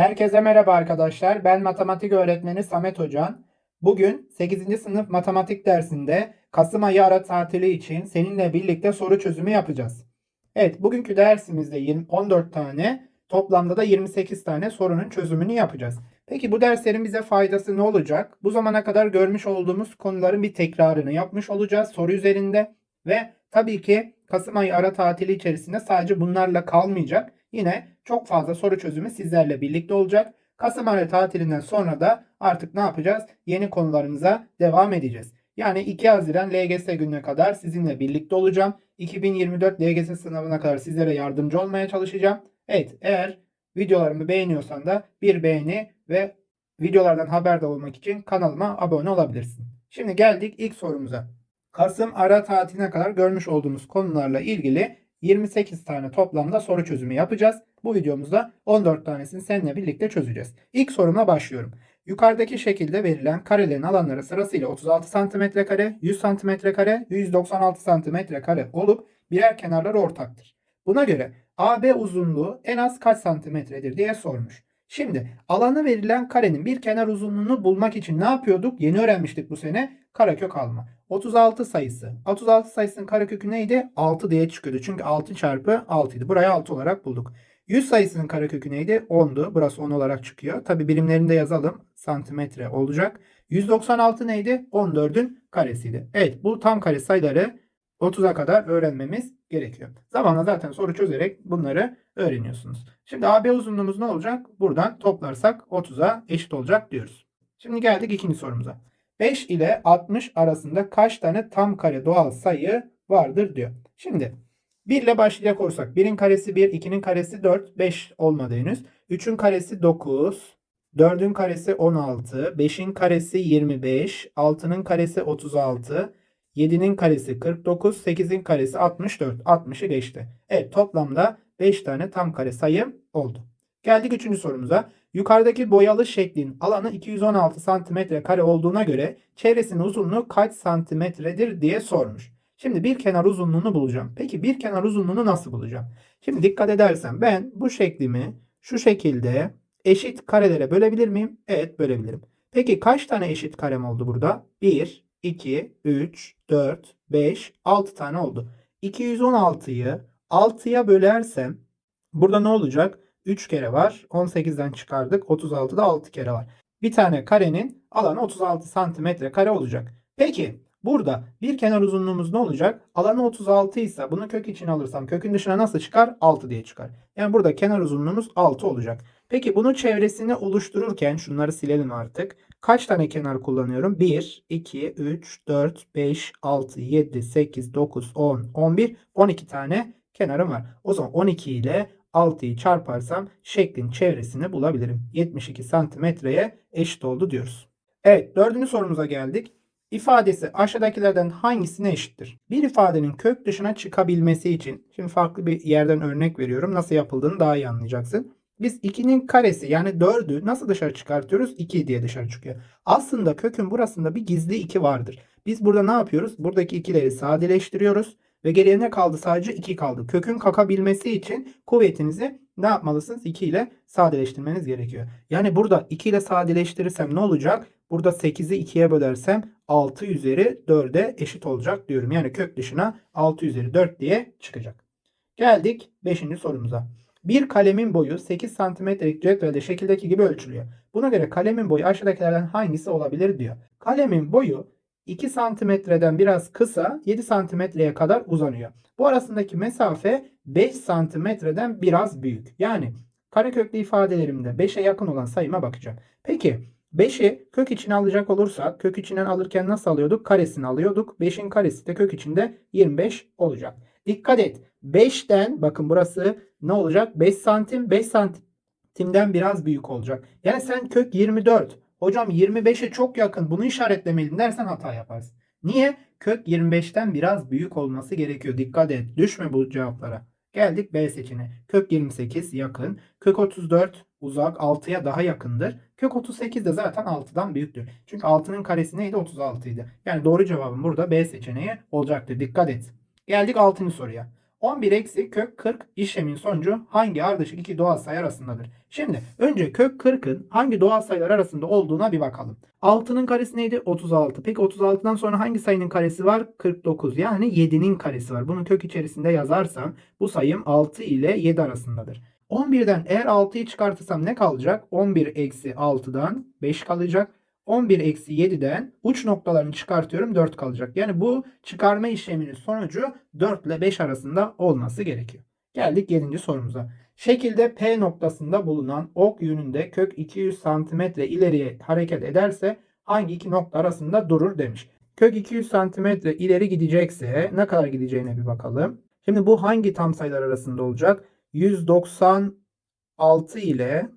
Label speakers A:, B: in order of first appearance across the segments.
A: Herkese merhaba arkadaşlar. Ben matematik öğretmeni Samet Hocan. Bugün 8. sınıf matematik dersinde Kasım ayı ara tatili için seninle birlikte soru çözümü yapacağız. Evet, bugünkü dersimizde 20 14 tane, toplamda da 28 tane sorunun çözümünü yapacağız. Peki bu derslerin bize faydası ne olacak? Bu zamana kadar görmüş olduğumuz konuların bir tekrarını yapmış olacağız soru üzerinde ve tabii ki Kasım ayı ara tatili içerisinde sadece bunlarla kalmayacak. Yine çok fazla soru çözümü sizlerle birlikte olacak. Kasım ayı tatilinden sonra da artık ne yapacağız? Yeni konularımıza devam edeceğiz. Yani 2 Haziran LGS gününe kadar sizinle birlikte olacağım. 2024 LGS sınavına kadar sizlere yardımcı olmaya çalışacağım. Evet eğer videolarımı beğeniyorsan da bir beğeni ve videolardan haberdar olmak için kanalıma abone olabilirsin. Şimdi geldik ilk sorumuza. Kasım ara tatiline kadar görmüş olduğumuz konularla ilgili 28 tane toplamda soru çözümü yapacağız. Bu videomuzda 14 tanesini seninle birlikte çözeceğiz. İlk sorumla başlıyorum. Yukarıdaki şekilde verilen karelerin alanları sırasıyla 36 cm kare, 100 cm kare, 196 cm kare olup birer kenarları ortaktır. Buna göre AB uzunluğu en az kaç santimetredir diye sormuş. Şimdi alanı verilen karenin bir kenar uzunluğunu bulmak için ne yapıyorduk? Yeni öğrenmiştik bu sene. Karekök alma. 36 sayısı. 36 sayısının karekökü neydi? 6 diye çıkıyordu. Çünkü 6 çarpı 6 idi. Burayı 6 olarak bulduk. 100 sayısının karekökü neydi? 10'du. Burası 10 olarak çıkıyor. Tabi birimlerini de yazalım. Santimetre olacak. 196 neydi? 14'ün karesiydi. Evet bu tam kare sayıları 30'a kadar öğrenmemiz gerekiyor. Zamanla zaten soru çözerek bunları öğreniyorsunuz. Şimdi AB uzunluğumuz ne olacak? Buradan toplarsak 30'a eşit olacak diyoruz. Şimdi geldik ikinci sorumuza. 5 ile 60 arasında kaç tane tam kare doğal sayı vardır diyor. Şimdi 1 ile başlayacak olursak 1'in karesi 1, 2'nin karesi 4, 5 olmadı henüz. 3'ün karesi 9, 4'ün karesi 16, 5'in karesi 25, 6'nın karesi 36, 7'nin karesi 49, 8'in karesi 64. 60'ı geçti. Evet toplamda 5 tane tam kare sayım oldu. Geldik 3. sorumuza. Yukarıdaki boyalı şeklin alanı 216 santimetre kare olduğuna göre çevresinin uzunluğu kaç santimetredir diye sormuş. Şimdi bir kenar uzunluğunu bulacağım. Peki bir kenar uzunluğunu nasıl bulacağım? Şimdi dikkat edersen ben bu şeklimi şu şekilde eşit karelere bölebilir miyim? Evet bölebilirim. Peki kaç tane eşit karem oldu burada? 1, 2, 3, 4, 5, 6 tane oldu. 216'yı 6'ya bölersem burada ne olacak? 3 kere var. 18'den çıkardık. 36'da 6 kere var. Bir tane karenin alanı 36 santimetre kare olacak. Peki burada bir kenar uzunluğumuz ne olacak? Alanı 36 ise bunu kök için alırsam kökün dışına nasıl çıkar? 6 diye çıkar. Yani burada kenar uzunluğumuz 6 olacak. Peki bunun çevresini oluştururken şunları silelim artık. Kaç tane kenar kullanıyorum? 1, 2, 3, 4, 5, 6, 7, 8, 9, 10, 11, 12 tane kenarım var. O zaman 12 ile 6'yı çarparsam şeklin çevresini bulabilirim. 72 santimetreye eşit oldu diyoruz. Evet dördüncü sorumuza geldik. İfadesi aşağıdakilerden hangisine eşittir? Bir ifadenin kök dışına çıkabilmesi için, şimdi farklı bir yerden örnek veriyorum. Nasıl yapıldığını daha iyi anlayacaksın. Biz 2'nin karesi yani 4'ü nasıl dışarı çıkartıyoruz? 2 diye dışarı çıkıyor. Aslında kökün burasında bir gizli 2 vardır. Biz burada ne yapıyoruz? Buradaki ikileri sadeleştiriyoruz. Ve geriye ne kaldı? Sadece 2 kaldı. Kökün kakabilmesi için kuvvetinizi ne yapmalısınız? 2 ile sadeleştirmeniz gerekiyor. Yani burada 2 ile sadeleştirirsem ne olacak? Burada 8'i 2'ye bölersem 6 üzeri 4'e eşit olacak diyorum. Yani kök dışına 6 üzeri 4 diye çıkacak. Geldik 5. sorumuza. Bir kalemin boyu 8 santimetrelik cetvelde şekildeki gibi ölçülüyor. Buna göre kalemin boyu aşağıdakilerden hangisi olabilir diyor. Kalemin boyu 2 santimetreden biraz kısa 7 santimetreye kadar uzanıyor. Bu arasındaki mesafe 5 santimetreden biraz büyük. Yani kareköklü ifadelerimde 5'e yakın olan sayıma bakacağım. Peki 5'i kök içine alacak olursak kök içinden alırken nasıl alıyorduk? Karesini alıyorduk. 5'in karesi de kök içinde 25 olacak. Dikkat et. 5'ten bakın burası ne olacak? 5 santim 5 santimden biraz büyük olacak. Yani sen kök 24 hocam 25'e çok yakın bunu işaretlemeliyim dersen hata yaparsın. Niye? Kök 25'ten biraz büyük olması gerekiyor. Dikkat et. Düşme bu cevaplara. Geldik B seçeneğine. Kök 28 yakın. Kök 34 uzak 6'ya daha yakındır. Kök 38 de zaten 6'dan büyüktür. Çünkü 6'nın karesi neydi? 36 idi. Yani doğru cevabım burada B seçeneği olacaktır. Dikkat et. Geldik 6. soruya. 11 eksi kök 40 işlemin sonucu hangi ardışık iki doğal sayı arasındadır? Şimdi önce kök 40'ın hangi doğal sayılar arasında olduğuna bir bakalım. 6'nın karesi neydi? 36. Peki 36'dan sonra hangi sayının karesi var? 49. Yani 7'nin karesi var. Bunu kök içerisinde yazarsam bu sayım 6 ile 7 arasındadır. 11'den eğer 6'yı çıkartırsam ne kalacak? 11 eksi 6'dan 5 kalacak. 11 eksi 7'den uç noktalarını çıkartıyorum 4 kalacak. Yani bu çıkarma işleminin sonucu 4 ile 5 arasında olması gerekiyor. Geldik 7. sorumuza. Şekilde P noktasında bulunan ok yönünde kök 200 cm ileriye hareket ederse hangi iki nokta arasında durur demiş. Kök 200 cm ileri gidecekse ne kadar gideceğine bir bakalım. Şimdi bu hangi tam sayılar arasında olacak? 196 ile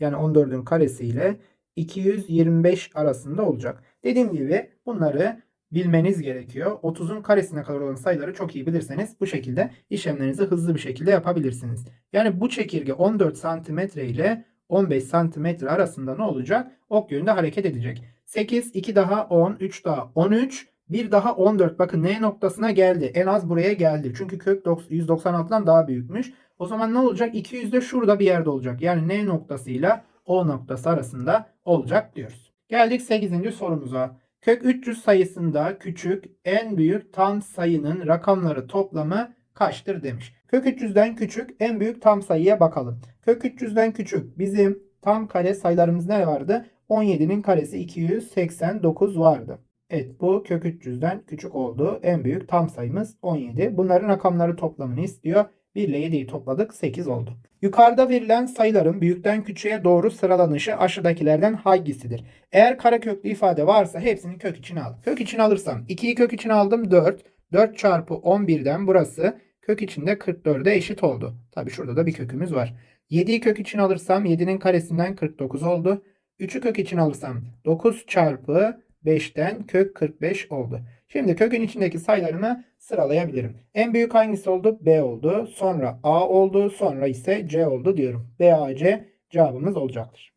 A: yani 14'ün karesi ile 225 arasında olacak. Dediğim gibi bunları bilmeniz gerekiyor. 30'un karesine kadar olan sayıları çok iyi bilirseniz bu şekilde işlemlerinizi hızlı bir şekilde yapabilirsiniz. Yani bu çekirge 14 cm ile 15 cm arasında ne olacak? Ok yönünde hareket edecek. 8, 2 daha 10, 3 daha 13, 1 daha 14. Bakın N noktasına geldi. En az buraya geldi. Çünkü kök 196'dan daha büyükmüş. O zaman ne olacak? 200 de şurada bir yerde olacak. Yani N noktasıyla O noktası arasında olacak diyoruz. Geldik 8. sorumuza. Kök 300 sayısında küçük en büyük tam sayının rakamları toplamı kaçtır demiş. Kök 300'den küçük en büyük tam sayıya bakalım. Kök 300'den küçük bizim tam kare sayılarımız ne vardı? 17'nin karesi 289 vardı. Evet bu kök 300'den küçük oldu. En büyük tam sayımız 17. Bunların rakamları toplamını istiyor. 1 ile 7'yi topladık 8 oldu. Yukarıda verilen sayıların büyükten küçüğe doğru sıralanışı aşağıdakilerden hangisidir? Eğer kareköklü ifade varsa hepsini kök içine al. Kök içine alırsam 2'yi kök içine aldım 4. 4 çarpı 11'den burası kök içinde 44'e eşit oldu. Tabi şurada da bir kökümüz var. 7'yi kök içine alırsam 7'nin karesinden 49 oldu. 3'ü kök içine alırsam 9 çarpı 5'ten kök 45 oldu. Şimdi kökün içindeki sayılarımı sıralayabilirim. En büyük hangisi oldu? B oldu. Sonra A oldu. Sonra ise C oldu diyorum. B, A, C cevabımız olacaktır.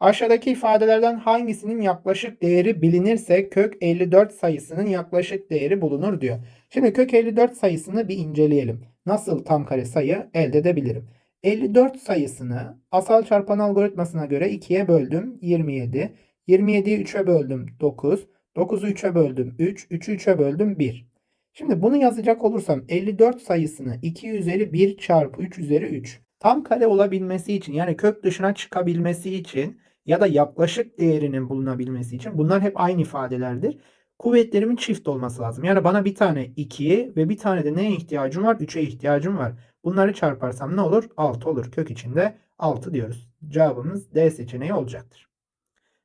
A: Aşağıdaki ifadelerden hangisinin yaklaşık değeri bilinirse kök 54 sayısının yaklaşık değeri bulunur diyor. Şimdi kök 54 sayısını bir inceleyelim. Nasıl tam kare sayı elde edebilirim? 54 sayısını asal çarpan algoritmasına göre 2'ye böldüm 27. 27'yi 3'e böldüm 9. 9'u 3'e böldüm 3. 3'ü 3'e böldüm 1. Şimdi bunu yazacak olursam 54 sayısını 2 üzeri 1 çarpı 3 üzeri 3. Tam kare olabilmesi için yani kök dışına çıkabilmesi için ya da yaklaşık değerinin bulunabilmesi için bunlar hep aynı ifadelerdir. Kuvvetlerimin çift olması lazım. Yani bana bir tane 2'ye ve bir tane de neye ihtiyacım var? 3'e ihtiyacım var. Bunları çarparsam ne olur? 6 olur. Kök içinde 6 diyoruz. Cevabımız D seçeneği olacaktır.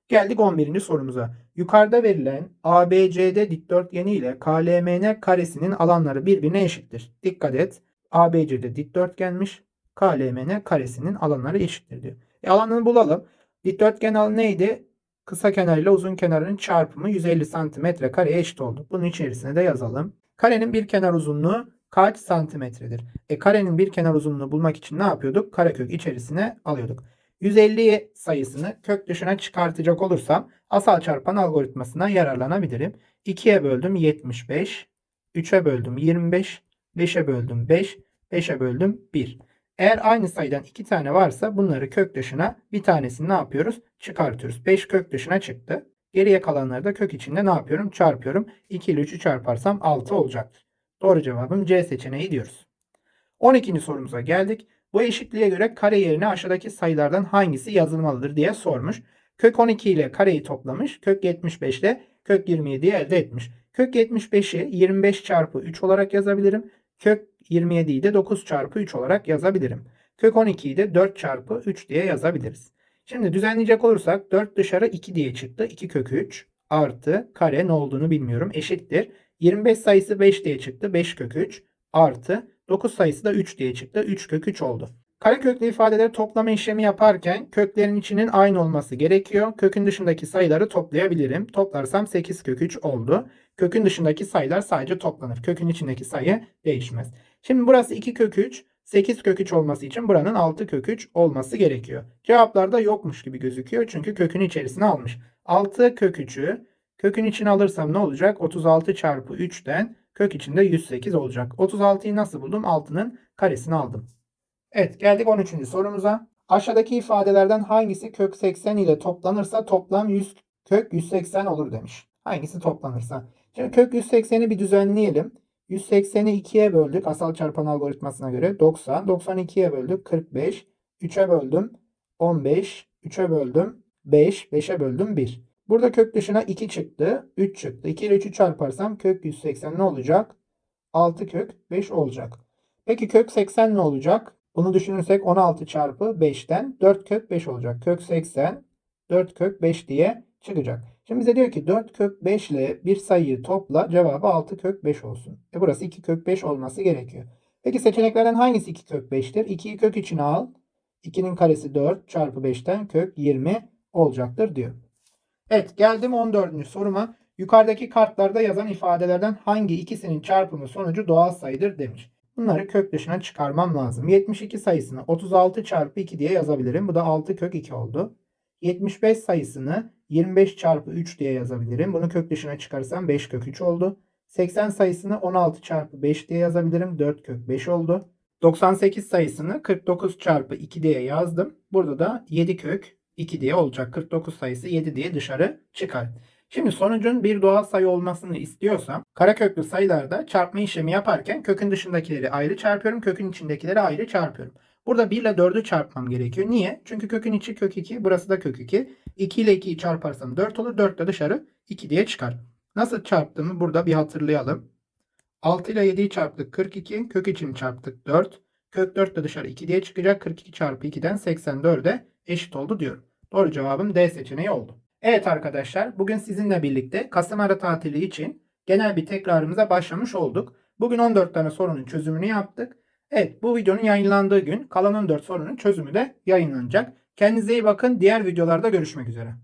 A: Geldik 11. sorumuza. Yukarıda verilen ABCD dikdörtgeni ile KLMN karesinin alanları birbirine eşittir. Dikkat et. ABCD dikdörtgenmiş. KLMN karesinin alanları eşittir diyor. E alanını bulalım. Dikdörtgen alanı neydi? Kısa kenar ile uzun kenarın çarpımı 150 cm kareye eşit oldu. Bunun içerisine de yazalım. Karenin bir kenar uzunluğu kaç santimetredir? E karenin bir kenar uzunluğunu bulmak için ne yapıyorduk? Karekök içerisine alıyorduk. 150 sayısını kök dışına çıkartacak olursam asal çarpan algoritmasına yararlanabilirim. 2'ye böldüm 75, 3'e böldüm 25, 5'e böldüm 5, 5'e böldüm 1. Eğer aynı sayıdan iki tane varsa bunları kök dışına bir tanesini ne yapıyoruz? Çıkartıyoruz. 5 kök dışına çıktı. Geriye kalanları da kök içinde ne yapıyorum? Çarpıyorum. 2 ile 3'ü çarparsam 6 olacaktır. Doğru cevabım C seçeneği diyoruz. 12. sorumuza geldik. Bu eşitliğe göre kare yerine aşağıdaki sayılardan hangisi yazılmalıdır diye sormuş. Kök 12 ile kareyi toplamış. Kök 75 ile kök 27'yi elde etmiş. Kök 75'i 25 çarpı 3 olarak yazabilirim. Kök 27'yi de 9 çarpı 3 olarak yazabilirim. Kök 12'yi de 4 çarpı 3 diye yazabiliriz. Şimdi düzenleyecek olursak 4 dışarı 2 diye çıktı. 2 kök 3 artı kare ne olduğunu bilmiyorum eşittir. 25 sayısı 5 diye çıktı. 5 kök 3 artı 9 sayısı da 3 diye çıktı. 3 kök 3 oldu. Kareköklü ifadeleri toplama işlemi yaparken köklerin içinin aynı olması gerekiyor. Kökün dışındaki sayıları toplayabilirim. Toplarsam 8 kök 3 oldu. Kökün dışındaki sayılar sadece toplanır. Kökün içindeki sayı değişmez. Şimdi burası 2 kök 3. 8 kök 3 olması için buranın 6 kök 3 olması gerekiyor. Cevaplarda yokmuş gibi gözüküyor. Çünkü kökün içerisine almış. 6 kök 3'ü kökün içine alırsam ne olacak? 36 çarpı 3'ten Kök içinde 108 olacak. 36'yı nasıl buldum? 6'nın karesini aldım. Evet geldik 13. sorumuza. Aşağıdaki ifadelerden hangisi kök 80 ile toplanırsa toplam 100 kök 180 olur demiş. Hangisi toplanırsa. Şimdi kök 180'i bir düzenleyelim. 180'i 2'ye böldük asal çarpan algoritmasına göre 90. 92'ye böldük 45. 3'e böldüm 15. 3'e böldüm 5. 5'e böldüm 1. Burada kök dışına 2 çıktı. 3 çıktı. 2 ile 3'ü çarparsam kök 180 ne olacak? 6 kök 5 olacak. Peki kök 80 ne olacak? Bunu düşünürsek 16 çarpı 5'ten 4 kök 5 olacak. Kök 80 4 kök 5 diye çıkacak. Şimdi bize diyor ki 4 kök 5 ile bir sayıyı topla cevabı 6 kök 5 olsun. E burası 2 kök 5 olması gerekiyor. Peki seçeneklerden hangisi 2 kök 5'tir? 2'yi kök içine al. 2'nin karesi 4 çarpı 5'ten kök 20 olacaktır diyor. Evet geldim 14. soruma. Yukarıdaki kartlarda yazan ifadelerden hangi ikisinin çarpımı sonucu doğal sayıdır demiş. Bunları kök dışına çıkarmam lazım. 72 sayısını 36 çarpı 2 diye yazabilirim. Bu da 6 kök 2 oldu. 75 sayısını 25 çarpı 3 diye yazabilirim. Bunu kök dışına çıkarsam 5 kök 3 oldu. 80 sayısını 16 çarpı 5 diye yazabilirim. 4 kök 5 oldu. 98 sayısını 49 çarpı 2 diye yazdım. Burada da 7 kök 2 diye olacak. 49 sayısı 7 diye dışarı çıkar. Şimdi sonucun bir doğal sayı olmasını istiyorsam karaköklü sayılarda çarpma işlemi yaparken kökün dışındakileri ayrı çarpıyorum. Kökün içindekileri ayrı çarpıyorum. Burada 1 ile 4'ü çarpmam gerekiyor. Niye? Çünkü kökün içi kök 2, burası da kök 2. 2 ile 2'yi çarparsam 4 olur. 4 de dışarı 2 diye çıkar. Nasıl çarptığımı burada bir hatırlayalım. 6 ile 7'yi çarptık 42. Kök içini çarptık 4. Kök 4 de dışarı 2 diye çıkacak. 42 çarpı 2'den 84'e eşit oldu diyorum. Doğru cevabım D seçeneği oldu. Evet arkadaşlar bugün sizinle birlikte Kasım ara tatili için genel bir tekrarımıza başlamış olduk. Bugün 14 tane sorunun çözümünü yaptık. Evet bu videonun yayınlandığı gün kalan 14 sorunun çözümü de yayınlanacak. Kendinize iyi bakın. Diğer videolarda görüşmek üzere.